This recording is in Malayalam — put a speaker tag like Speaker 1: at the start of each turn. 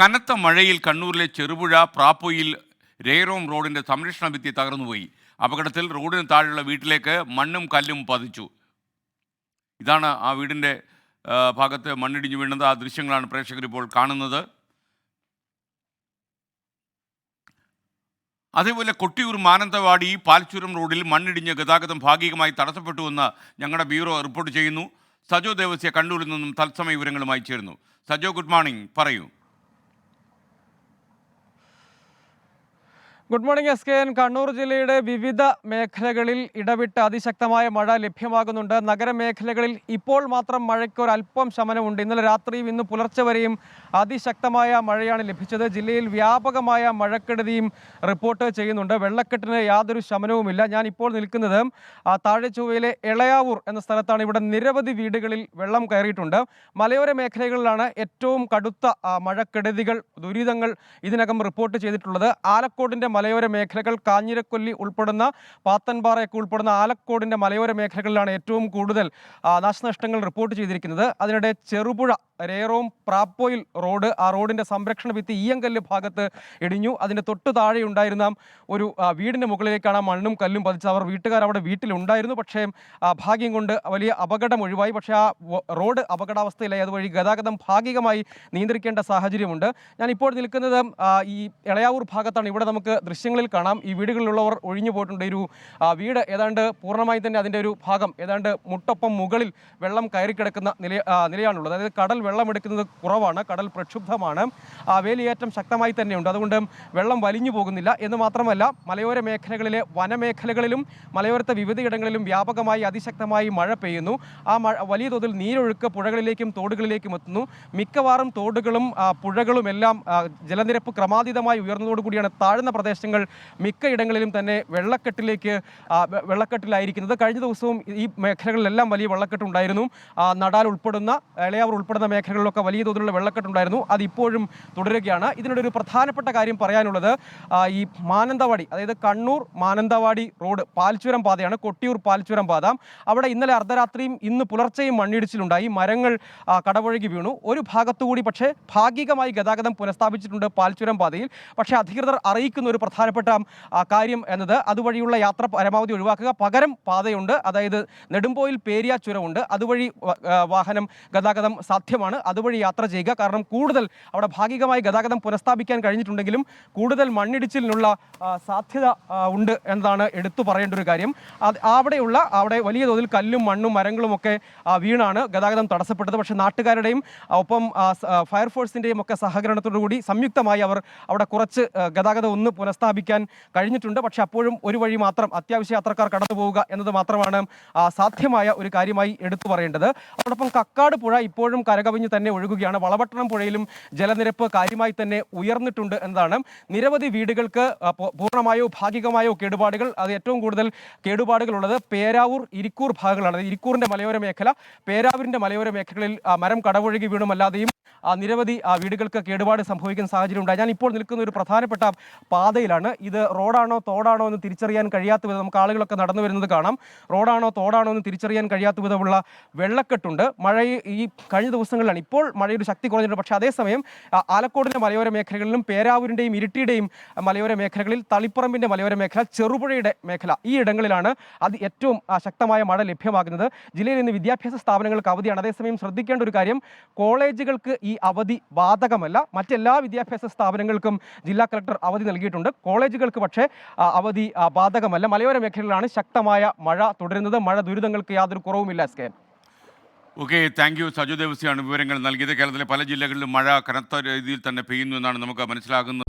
Speaker 1: കനത്ത മഴയിൽ കണ്ണൂരിലെ ചെറുപുഴ പ്രാപ്പൊയിൽ രേറോം റോഡിന്റെ സംരക്ഷണ ഭിത്തി തകർന്നുപോയി അപകടത്തിൽ റോഡിന് താഴെയുള്ള വീട്ടിലേക്ക് മണ്ണും കല്ലും പതിച്ചു. ഇതാണ് ആ വീടിന്റെ ഭാഗത്ത് മണ്ണിടിഞ്ഞു വീണത്. ആ ദൃശ്യങ്ങളാണ് പ്രേക്ഷകർ ഇപ്പോൾ കാണുന്നത്. അതേപോലെ കൊട്ടിയൂർ മാനന്തവാടി പാൽച്ചുരം റോഡിൽ മണ്ണിടിഞ്ഞ് ഗതാഗതം ഭാഗികമായി തടസ്സപ്പെട്ടുവെന്ന് ഞങ്ങളുടെ ബ്യൂറോ റിപ്പോർട്ട് ചെയ്യുന്നു. സജോ ദേവസ്യ കണ്ണൂരിൽ നിന്നും തത്സമയ വിവരങ്ങളുമായി ചേരുന്നു. Sajo good morning. പറയൂ.
Speaker 2: Good morning S K N Kannur ജില്ലയുടെ വിവിധ മേഖലകളിൽ ഇടവിട്ട് അതിശക്തമായ മഴ ലഭ്യമാകുന്നുണ്ട്. നഗരമേഖലകളിൽ ഇപ്പോൾ മാത്രം മഴയ്ക്ക് ഒരു അല്പം ശമനമുണ്ട്. ഇന്നലെ രാത്രിയും ഇന്ന് പുലർച്ചെ വരെയും അതിശക്തമായ മഴയാണ് ലഭിച്ചത്. ജില്ലയിൽ വ്യാപകമായ മഴക്കെടുതിയും റിപ്പോർട്ട് ചെയ്യുന്നുണ്ട്. വെള്ളക്കെട്ടിന് യാതൊരു ശമനവുമില്ല. ഞാൻ ഇപ്പോൾ നിൽക്കുന്നത് ആ, താഴെച്ചൊവ്വയിലെ എളയാവൂർ എന്ന സ്ഥലത്താണ്. ഇവിടെ നിരവധി വീടുകളിൽ വെള്ളം കയറിയിട്ടുണ്ട്. മലയോര മേഖലകളിലാണ് ഏറ്റവും കടുത്ത മഴക്കെടുതികൾ ദുരിതങ്ങൾ ഇതിനകം റിപ്പോർട്ട് ചെയ്തിട്ടുള്ളത്. ആലക്കോടിന്റെ മലയോര മേഖലകൾ കാഞ്ഞിരക്കൊല്ലി ഉൾപ്പെടുന്ന പാത്തൻപാറയൊക്കെ ഉൾപ്പെടുന്ന ആലക്കോടിന്റെ മലയോര മേഖലകളിലാണ് ഏറ്റവും കൂടുതൽ നാശനഷ്ടങ്ങൾ റിപ്പോർട്ട് ചെയ്തിരിക്കുന്നത്. അതിനിടെ ചെറുപുഴ രേറോം പ്രാപ്പോയിൽ റോഡ് ആ റോഡിന്റെ സംരക്ഷണ ഭിത്തി ഈയങ്കല്ല് ഭാഗത്ത് ഇടിഞ്ഞു. അതിന്റെ തൊട്ട് താഴെ ഉണ്ടായിരുന്ന ഒരു വീടിന്റെ മുകളിലേക്കാണ് മണ്ണും കല്ലും പതിച്ചത്. അവർ വീട്ടുകാർ അവിടെ വീട്ടിലുണ്ടായിരുന്നു. പക്ഷേ ഭാഗ്യം കൊണ്ട് വലിയ അപകടം ഒഴിവായി. പക്ഷേ ആ റോഡ് അപകടാവസ്ഥയിലായി. അതുവഴി ഗതാഗതം ഭാഗികമായി നിയന്ത്രിക്കേണ്ട സാഹചര്യമുണ്ട്. ഞാനിപ്പോൾ നിൽക്കുന്നത് ഈ ഇളയാവൂർ ഭാഗത്താണ്. ഇവിടെ നമുക്ക് ദൃശ്യങ്ങളിൽ കാണാം. ഈ വീടുകളിലുള്ളവർ ഒഴിഞ്ഞു പോയിട്ടുണ്ട്. ഒരു വീട് ഏതാണ്ട് പൂർണമായി തന്നെ അതിന്റെ ഒരു ഭാഗം ഏതാണ്ട് മുട്ടൊപ്പം മുകളിൽ വെള്ളം കയറി കിടക്കുന്ന നില നിലയാണുള്ളത്. അതായത് കടൽ വെള്ളമെടുക്കുന്നത് കുറവാണ് കടൽ പ്രക്ഷുബ്ധമാണ്. വേലിയേറ്റം ശക്തമായി തന്നെയുണ്ട്. അതുകൊണ്ട് വെള്ളം വലിഞ്ഞു പോകുന്നില്ല. എന്ന് മാത്രമല്ല മലയോര മേഖലകളിലെ വനമേഖലകളിലും മലയോരത്തെ വിവിധയിടങ്ങളിലും വ്യാപകമായി അതിശക്തമായി മഴ പെയ്യുന്നു. ആ മഴ വലിയ തോതിൽ നീരൊഴുക്ക് പുഴകളിലേക്കും തോടുകളിലേക്കും എത്തുന്നു. മിക്കവാറും തോടുകളും പുഴകളും എല്ലാം ജലനിരപ്പ് ക്രമാതീതമായി ഉയർന്നതോടുകൂടിയാണ് താഴ്ന്ന പ്രദേശങ്ങൾ മിക്കയിടങ്ങളിലും തന്നെ വെള്ളക്കെട്ടിലേക്ക് വെള്ളക്കെട്ടിലായിരിക്കുന്നത്. കഴിഞ്ഞ ദിവസവും ഈ മേഖലകളിലെല്ലാം വലിയ വെള്ളക്കെട്ടുണ്ടായിരുന്നു. നടാൽ ഉൾപ്പെടുന്ന ഇളയാവർ ഉൾപ്പെടുന്ന മേഖലകളിലൊക്കെ വലിയ തോതിലുള്ള വെള്ളക്കെട്ടുണ്ടായിരുന്നു. അത് ഇപ്പോഴും തുടരുകയാണ്. ഇതിനോട് ഒരു പ്രധാനപ്പെട്ട കാര്യം പറയാനുള്ളത് ഈ മാനന്തവാടി അതായത് കണ്ണൂർ മാനന്തവാടി റോഡ് പാൽച്ചുരം പാതയാണ് കൊട്ടിയൂർ പാൽച്ചുരം പാത. അവിടെ ഇന്നലെ അർദ്ധരാത്രിയും ഇന്ന് പുലർച്ചെയും മണ്ണിടിച്ചിലുണ്ടായി. മരങ്ങൾ കടപുഴകി വീണു. ഒരു ഭാഗത്തുകൂടി പക്ഷേ ഭാഗികമായി ഗതാഗതം പുനഃസ്ഥാപിച്ചിട്ടുണ്ട് പാൽച്ചുരം പാതയിൽ. പക്ഷേ അധികൃതർ അറിയിക്കുന്ന ഒരു പ്രധാനപ്പെട്ട കാര്യം എന്നത് അതുവഴിയുള്ള യാത്ര പരമാവധി ഒഴിവാക്കുക. പകരം പാതയുണ്ട്. അതായത് നെടുമ്പോയിൽ പേരിയ ചുരമുണ്ട്. അതുവഴി വാഹനം ഗതാഗതം സാധ്യമാണ്. അതുവഴി യാത്ര ചെയ്യുക. കാരണം കൂടുതൽ അവിടെ ഭാഗികമായി ഗതാഗതം പുനഃസ്ഥാപിക്കാൻ കഴിഞ്ഞിട്ടുണ്ടെങ്കിലും കൂടുതൽ മണ്ണിടിച്ചിലിനുള്ള സാധ്യത ഉണ്ട് എന്നതാണ് എടുത്തു പറയേണ്ട ഒരു കാര്യം. അവിടെയുള്ള അവിടെ വലിയ തോതിൽ കല്ലും മണ്ണും മരങ്ങളും ഒക്കെ വീണാണ് ഗതാഗതം തടസ്സപ്പെട്ടത്. പക്ഷേ നാട്ടുകാരുടെയും ഒപ്പം ഫയർഫോഴ്സിന്റെയും ഒക്കെ സഹകരണത്തോടു കൂടി സംയുക്തമായി അവർ അവിടെ കുറച്ച് ഗതാഗതം ഒന്ന് പുനഃസ്ഥാപിക്കാൻ കഴിഞ്ഞിട്ടുണ്ട്. പക്ഷേ അപ്പോഴും ഒരു വഴി മാത്രം അത്യാവശ്യ യാത്രക്കാർ കടന്നു പോവുക എന്നത് മാത്രമാണ് സാധ്യമായ ഒരു കാര്യമായി എടുത്തു പറയേണ്ടത്. അതോടൊപ്പം കക്കാട് പുഴ ഇപ്പോഴും കരകവിഞ്ഞ് തന്നെ ഒഴുകുകയാണ്. വളപട്ടണം പുഴയിലും ജലനിരപ്പ് കാര്യമായി തന്നെ ഉയർന്നിട്ടുണ്ട് എന്നതാണ്. നിരവധി വീടുകൾക്ക് പൂർണമായോ ഭാഗികമായോ കേടുപാടുകൾ അത് ഏറ്റവും കൂടുതൽ കേടുപാടുകൾ ഉള്ളത് പേരാവൂർ ഇരിക്കൂർ ഭാഗങ്ങളാണ്. ഇരിക്കൂറിന്റെ മലയോര മേഖല പേരാവൂരിന്റെ മലയോര മേഖലകളിൽ മരം കടവൊഴുകി വീണുമല്ലാതെയും നിരവധി വീടുകൾക്ക് കേടുപാട് സംഭവിക്കുന്ന സാഹചര്യം ഉണ്ടായി ഞാൻ ഇപ്പോൾ നിൽക്കുന്ന ഒരു പ്രധാനപ്പെട്ട പാതയിലാണ്. ഇത് റോഡാണോ തോടാണോ എന്ന് തിരിച്ചറിയാൻ കഴിയാത്ത വിധം നമുക്ക് ആളുകളൊക്കെ നടന്നു വരുന്നത് കാണാം. റോഡാണോ തോടാണോ എന്ന് തിരിച്ചറിയാൻ കഴിയാത്ത വിധമുള്ള വെള്ളക്കെട്ടുണ്ട്. മഴ ഈ കഴിഞ്ഞ ദിവസങ്ങളിലാണ്. ഇപ്പോൾ മഴയൊരു ശക്തി കുറഞ്ഞിട്ടുണ്ട്. പക്ഷേ അതേസമയം ആലക്കോടിന്റെ മലയോര മേഖലകളിലും പേരാവൂരിന്റെയും ഇരിട്ടിയുടെയും മലയോര മേഖലകളിൽ തളിപ്പറമ്പിന്റെ മലയോര മേഖല ചെറുപുഴയുടെ മേഖല ഈ ഇടങ്ങളിലാണ് അത് ഏറ്റവും ശക്തമായ മഴ ലഭ്യമാകുന്നത്. ജില്ലയിൽ ഇന്ന് വിദ്യാഭ്യാസ സ്ഥാപനങ്ങൾക്ക് അവധിയാണ്. അതേസമയം ശ്രദ്ധിക്കേണ്ട ഒരു കാര്യം കോളേജുകൾക്ക് ഈ അവധി ബാധകമല്ല. മറ്റെല്ലാ വിദ്യാഭ്യാസ സ്ഥാപനങ്ങൾക്കും ജില്ലാ കളക്ടർ അവധി നൽകിയിട്ടുണ്ട്. കോളേജുകൾക്ക് പക്ഷേ അവധി ബാധകമല്ല. മലയോര മേഖലകളിലാണ് ശക്തമായ മഴ തുടരുന്നത്. മഴ ദുരിതങ്ങൾക്ക് യാതൊരു കുറവുമില്ല S K
Speaker 1: okay thank you. Saju ദേവസിയാണ് വിവരങ്ങൾ നൽകിയത്. കേരളത്തിലെ പല ജില്ലകളിലും മഴ കനത്ത രീതിയിൽ തന്നെ പെയ്യുന്നു എന്നാണ് നമുക്ക് മനസ്സിലാകുന്നത്.